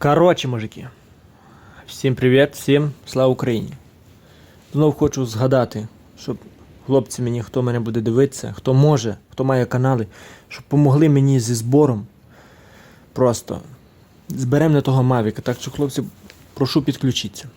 Коротше, мужики. Всім привіт, всім слава Україні. Знов хочу згадати, щоб хлопці мені, хто мене буде дивитися, хто може, хто має канали, щоб помогли мені зі збором. Просто зберемо на того Мавіка. Так що, хлопці, прошу підключитися.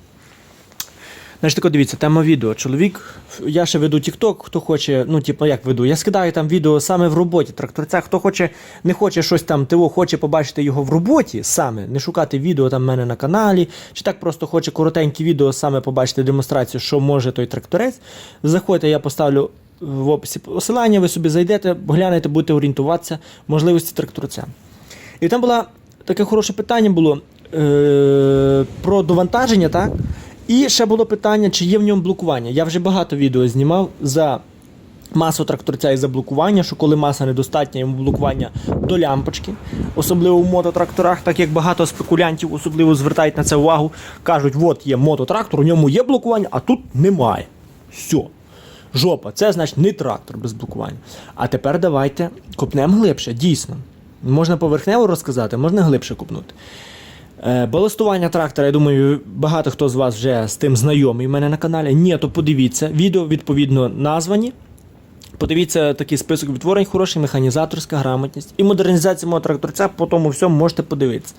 Значить, тако дивіться, тема відео. Чоловік, я ще веду TikTok, хто хоче, ну, типу, як веду, я скидаю там відео саме в роботі тракторця. Хто хоче, не хоче щось там, ТО, хоче побачити його в роботі саме, не шукати відео там в мене на каналі, чи так просто хоче коротеньке відео, саме побачити демонстрацію, що може той тракторець. Заходьте, я поставлю в описі посилання, ви собі зайдете, глянете, будете орієнтуватися можливості тракторця. І там було таке хороше питання було е, про довантаження, так? І ще було питання, чи є в ньому блокування. Я вже багато відео знімав за масу тракторця і за блокування, що коли маса недостатня, йому блокування до лямпочки, особливо в мототракторах, так як багато спекулянтів особливо звертають на це увагу, кажуть, от є мототрактор, у ньому є блокування, а тут немає. Все. Жопа, це значить не трактор без блокування. А тепер давайте копнемо глибше, дійсно. Можна поверхнево розказати, можна глибше копнути. Е, Баластування трактора, я думаю, багато хто з вас вже з тим знайомий в мене на каналі. Ні, то подивіться. Відео відповідно названі. Подивіться такий список відтворень, хороший, механізаторська грамотність і модернізація мого тракторця, по тому всьому можете подивитися.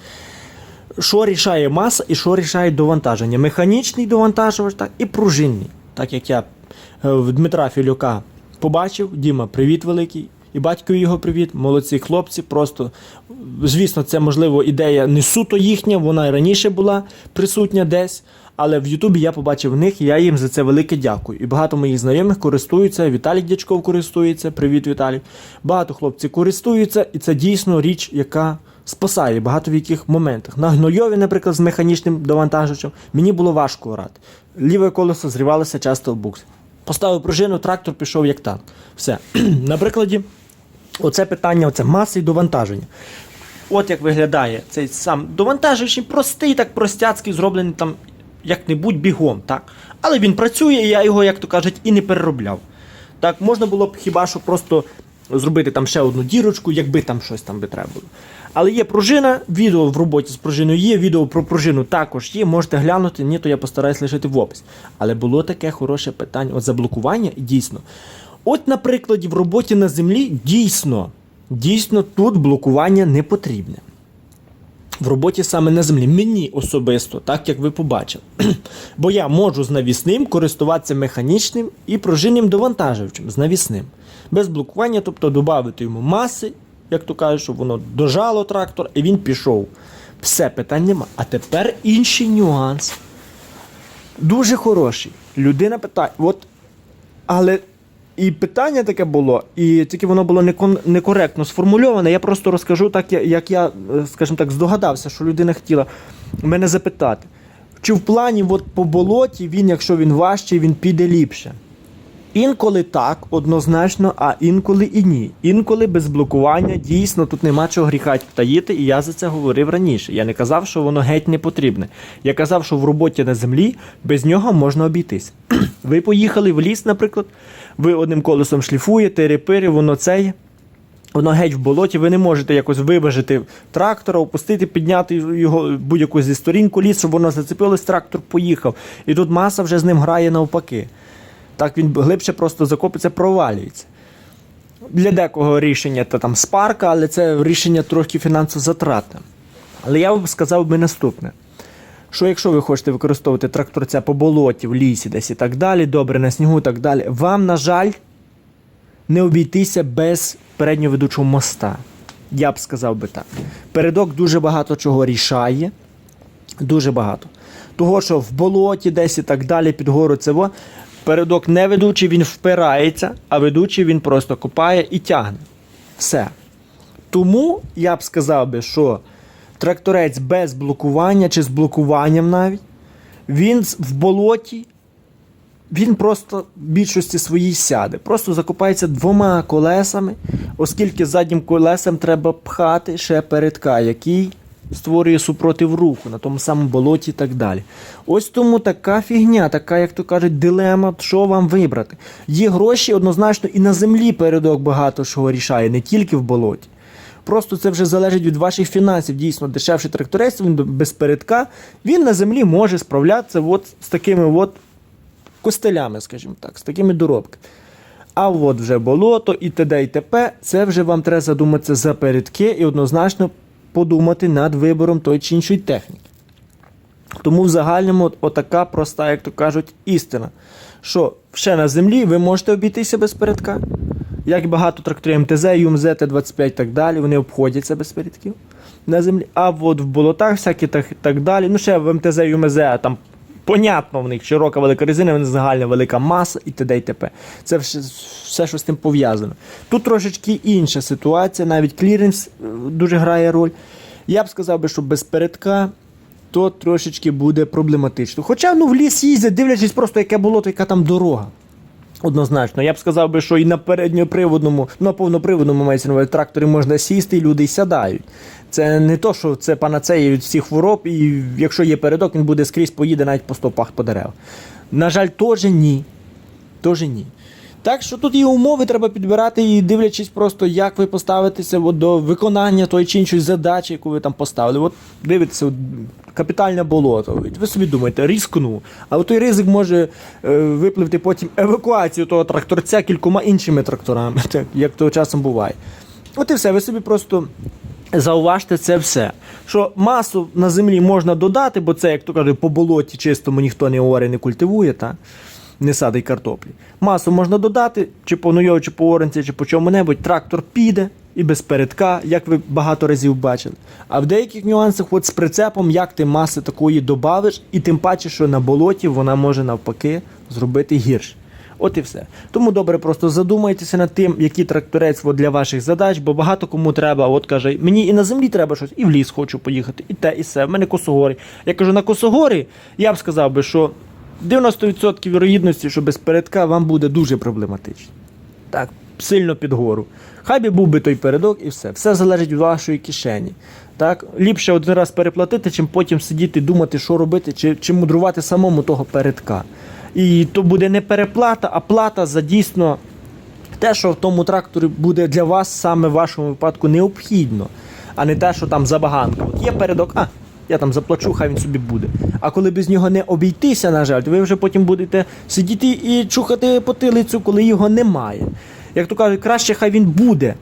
Що рішає маса і що рішає довантаження? Механічний довантажувач так, і пружинний. Так як я е, в Дмитра Філюка побачив, Діма, привіт великий. І батькові його привіт, молодці хлопці. Просто, звісно, це можливо ідея не суто їхня, вона і раніше була присутня десь. Але в Ютубі я побачив них, і я їм за це велике дякую. І багато моїх знайомих користуються. Віталій Дячков користується. Привіт, Віталій. Багато хлопців користуються, і це дійсно річ, яка спасає багато в яких моментах. На гнойові, наприклад, з механічним довантажувачем, мені було важко орати. Ліве колесо зривалося часто в букс. Поставив пружину, трактор пішов як танк. Все. На прикладі, оце питання, оце маси і довантаження. От як виглядає цей сам довантажувач, простий, так простяцький, зроблений там як-небудь бігом, так? Але він працює, і я його, як то кажуть, і не переробляв. Так, можна було б хіба що просто зробити там ще одну дірочку, якби там щось там би треба було. Але є пружина, відео в роботі з пружиною є, відео про пружину також є, можете глянути, ні, то я постараюсь лишити в опис. Але було таке хороше питання. От заблокування дійсно. От, на прикладі, в роботі на землі дійсно, дійсно тут блокування не потрібне. В роботі саме на землі. Мені особисто, так як ви побачили. Бо я можу з навісним користуватися механічним і пружинним довантажувачем з навісним. Без блокування, тобто додати йому маси, як то кажуть, щоб воно дожало трактор, і він пішов. Все, питань нема. А тепер інший нюанс. Дуже хороший. Людина питає, от, але і питання таке було, і тільки воно було некоректно сформульоване. Я просто розкажу так, як я, е, скажімо так, здогадався, що людина хотіла мене запитати. Чи в плані от по болоті він, якщо він важчий, він піде ліпше? Інколи так, однозначно, а інколи і ні. Інколи без блокування дійсно тут нема чого гріха таїти, і я за це говорив раніше. Я не казав, що воно геть не потрібне. Я казав, що в роботі на землі без нього можна обійтись. Ви поїхали в ліс, наприклад, ви одним колесом шліфуєте, репири, воно цеє. Воно геть в болоті, ви не можете якось виважити трактора, опустити, підняти його будь-яку зі сторін коліс, щоб воно зацепилось, трактор поїхав. І тут маса вже з ним грає навпаки. Так він глибше просто закопиться, провалюється. Для декого рішення то там спарка, але це рішення трохи фінансово затратне. Але я б сказав би наступне: що якщо ви хочете використовувати тракторця по болоті, в лісі десь і так далі, добре на снігу і так далі, вам, на жаль, не обійтися без переднього ведучого моста. Я б сказав би так. Передок дуже багато чого рішає. Дуже багато. Того, що в болоті десь і так далі, під гору це во, передок не ведучий, він впирається, а ведучий він просто копає і тягне. Все. Тому я б сказав би, що тракторець без блокування чи з блокуванням навіть, він в болоті він просто в більшості своїй сяде. Просто закопається двома колесами, оскільки заднім колесом треба пхати ще передка, який створює супротив руху на тому самому болоті і так далі. Ось тому така фігня, така, як то кажуть, дилема, що вам вибрати. Є гроші однозначно і на землі передок багато чого рішає, не тільки в болоті. Просто це вже залежить від ваших фінансів. Дійсно, дешевший тракторець, він без передка, він на землі може справлятися от з такими от костелями, скажімо так, з такими доробками. А от вже болото і т.д. і т.п. Це вже вам треба задуматися за передки і однозначно подумати над вибором тої чи іншої техніки. Тому в загальному от- отака проста, як то кажуть, істина. Що ще на землі ви можете обійтися без передка. Як багато тракторів МТЗ, ЮМЗ, Т-25 і так далі, вони обходяться без передків на землі. А от в болотах всякі так, так далі. Ну, ще в МТЗ, ЮМЗ, там понятно, в них широка велика резина, в них загальна велика маса і т.д. і т.п. Це все, що з тим пов'язано. Тут трошечки інша ситуація, навіть кліренс е, дуже грає роль. Я б сказав би, що без передка то трошечки буде проблематично. Хоча ну, в ліс їздять, дивлячись просто, яке було, то яка там дорога. Однозначно, я б сказав би, що і на передньоприводному, ну, на повноприводному на тракторі можна сісти, і люди сядають. Це не то, що це панацея від всіх хвороб, і якщо є передок, він буде скрізь поїде навіть по стопах по дерев. На жаль, теж ні. Теж ні. Так що тут і умови треба підбирати, і дивлячись просто, як ви поставитеся от, до виконання тої чи іншої задачі, яку ви там поставили. От дивитеся, от, капітальне болото. Ви собі думаєте, ризикну. Але той ризик може е, випливти потім евакуацію того тракторця кількома іншими тракторами, так, як то часом буває. От і все, ви собі просто зауважте це все. Що масу на землі можна додати, бо це, як то кажуть, по болоті чистому ніхто не оре, не культивує, та? Не садить картоплі. Масу можна додати, чи по нойові, чи по оранці, чи по чому-небудь. Трактор піде і без передка, як ви багато разів бачили. А в деяких нюансах, от з прицепом, як ти маси такої добавиш, і тим паче, що на болоті вона може навпаки зробити гірше. От і все. Тому добре, просто задумайтеся над тим, який тракторець для ваших задач, бо багато кому треба. От каже, мені і на землі треба щось, і в ліс хочу поїхати, і те, і все. В мене косогорі. Я кажу, на косогорі я б сказав би, що 90% вірогідності, що без передка вам буде дуже проблематично. Так, сильно під гору. Хай би був би той передок і все. Все залежить від вашої кишені. Так? Ліпше один раз переплатити, чим потім сидіти, думати, що робити, чи, чи мудрувати самому того передка. І то буде не переплата, а плата за дійсно те, що в тому тракторі буде для вас саме в вашому випадку необхідно, а не те, що там забаганка. От є передок, а я там заплачу, хай він собі буде. А коли без нього не обійтися, на жаль, то ви вже потім будете сидіти і чухати потилицю, коли його немає. Як то кажуть, краще хай він буде.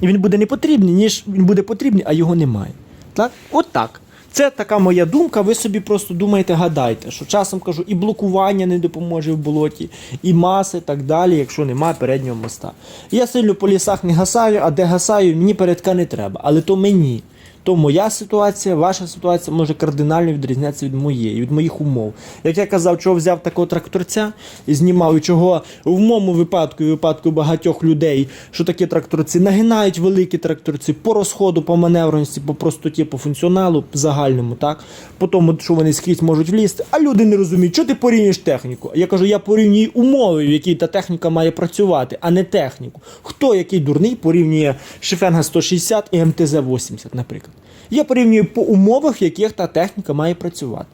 І він буде не потрібний, ніж він буде потрібний, а його немає. Так? От так. Це така моя думка. Ви собі просто думаєте, гадайте, що часом кажу, і блокування не допоможе в болоті, і маси, так далі, якщо немає переднього моста. Я сильно по лісах не гасаю, а де гасаю, мені передка не треба. Але то мені. То моя ситуація, ваша ситуація може кардинально відрізнятися від моєї, від моїх умов. Як я казав, чого взяв такого тракторця і знімав, і чого в моєму випадку і випадку багатьох людей, що такі тракторці нагинають великі тракторці по розходу, по маневреності, по простоті, по функціоналу загальному, так? По тому, що вони скрізь можуть влізти, а люди не розуміють, що ти порівнюєш техніку. Я кажу, я порівнюю умови, в якій та техніка має працювати, а не техніку. Хто який дурний порівнює Шефенга 160 і МТЗ 80, наприклад. Я порівнюю по умовах, в яких та техніка має працювати.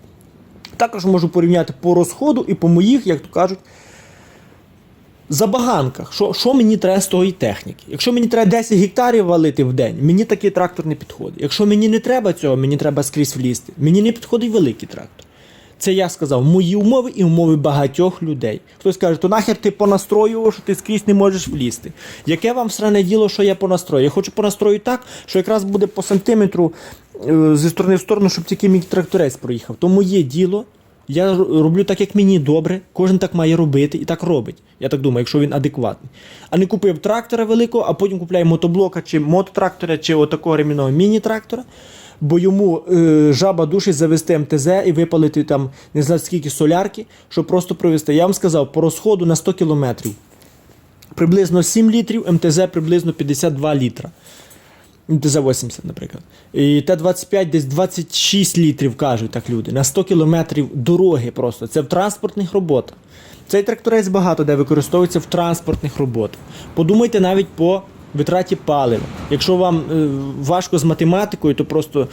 Також можу порівняти по розходу і по моїх, як то кажуть, забаганках. Що, що мені треба з тої техніки? Якщо мені треба 10 гектарів валити в день, мені такий трактор не підходить. Якщо мені не треба цього, мені треба скрізь влізти. Мені не підходить великий трактор. Це я сказав, мої умови і умови багатьох людей. Хтось каже, то нахер ти понастроював, що ти скрізь не можеш влізти. Яке вам сране діло, що я понастрою? Я хочу понастрою так, що якраз буде по сантиметру е, зі сторони в сторону, щоб тільки мій тракторець проїхав. То моє діло. Я роблю так, як мені добре, кожен так має робити і так робить. Я так думаю, якщо він адекватний. А не купив трактора великого, а потім купляє мотоблока чи мототрактора, чи отакого ремінного міні-трактора, бо йому е, жаба душить завести МТЗ і випалити там не знаю скільки солярки, щоб просто провести. Я вам сказав, по розходу на 100 кілометрів. Приблизно 7 літрів, МТЗ приблизно 52 літра. МТЗ-80, наприклад. І Т-25 десь 26 літрів, кажуть так люди, на 100 кілометрів дороги просто. Це в транспортних роботах. Цей тракторець багато де використовується в транспортних роботах. Подумайте навіть по витраті палива. Якщо вам е, важко з математикою, то просто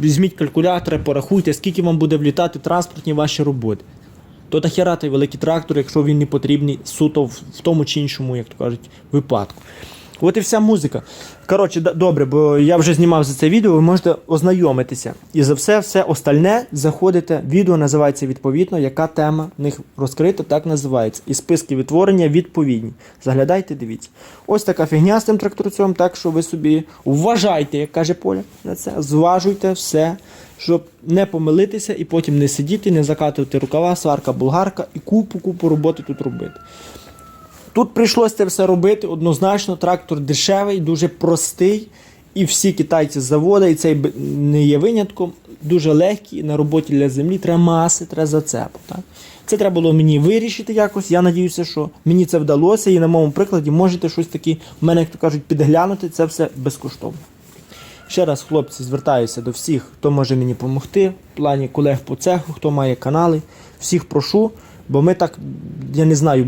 візьміть калькулятор, порахуйте, скільки вам буде влітати транспортні ваші роботи. То нахера той великий трактор, якщо він не потрібний суто в тому чи іншому, як то кажуть, випадку. От і вся музика. Коротше, добре, бо я вже знімав за це відео, ви можете ознайомитися. І за все, все остальне заходите. Відео називається відповідно, яка тема в них розкрита, так називається. І списки відтворення відповідні. Заглядайте, дивіться. Ось така фігня з тим тракторцем, так що ви собі вважайте, як каже Поля, на це, зважуйте все, щоб не помилитися і потім не сидіти, не закатувати рукава, сварка, болгарка і купу-купу роботи тут робити. Тут прийшлося це все робити. Однозначно, трактор дешевий, дуже простий. І всі китайці з і цей не є винятком. Дуже легкий на роботі для землі. Треба маси, треба зацепу. Так? Це треба було мені вирішити якось. Я надіюся, що мені це вдалося, і на моєму прикладі можете щось таке, в мене, як то кажуть, підглянути. Це все безкоштовно. Ще раз, хлопці, звертаюся до всіх, хто може мені допомогти, в плані колег по цеху, хто має канали. Всіх прошу, бо ми так, я не знаю,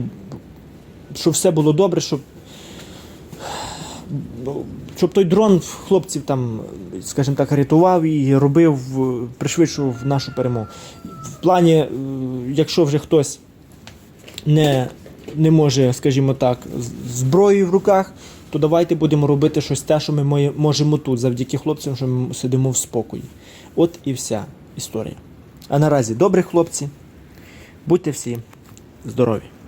щоб все було добре, щоб, ну, щоб той дрон хлопців там, скажімо так, рятував і робив, е, пришвидшував нашу перемогу. В плані, е, якщо вже хтось не, не може, скажімо так, зброєю в руках, то давайте будемо робити щось те, що ми можемо тут, завдяки хлопцям, що ми сидимо в спокої. От і вся історія. А наразі добрі хлопці, будьте всі здорові.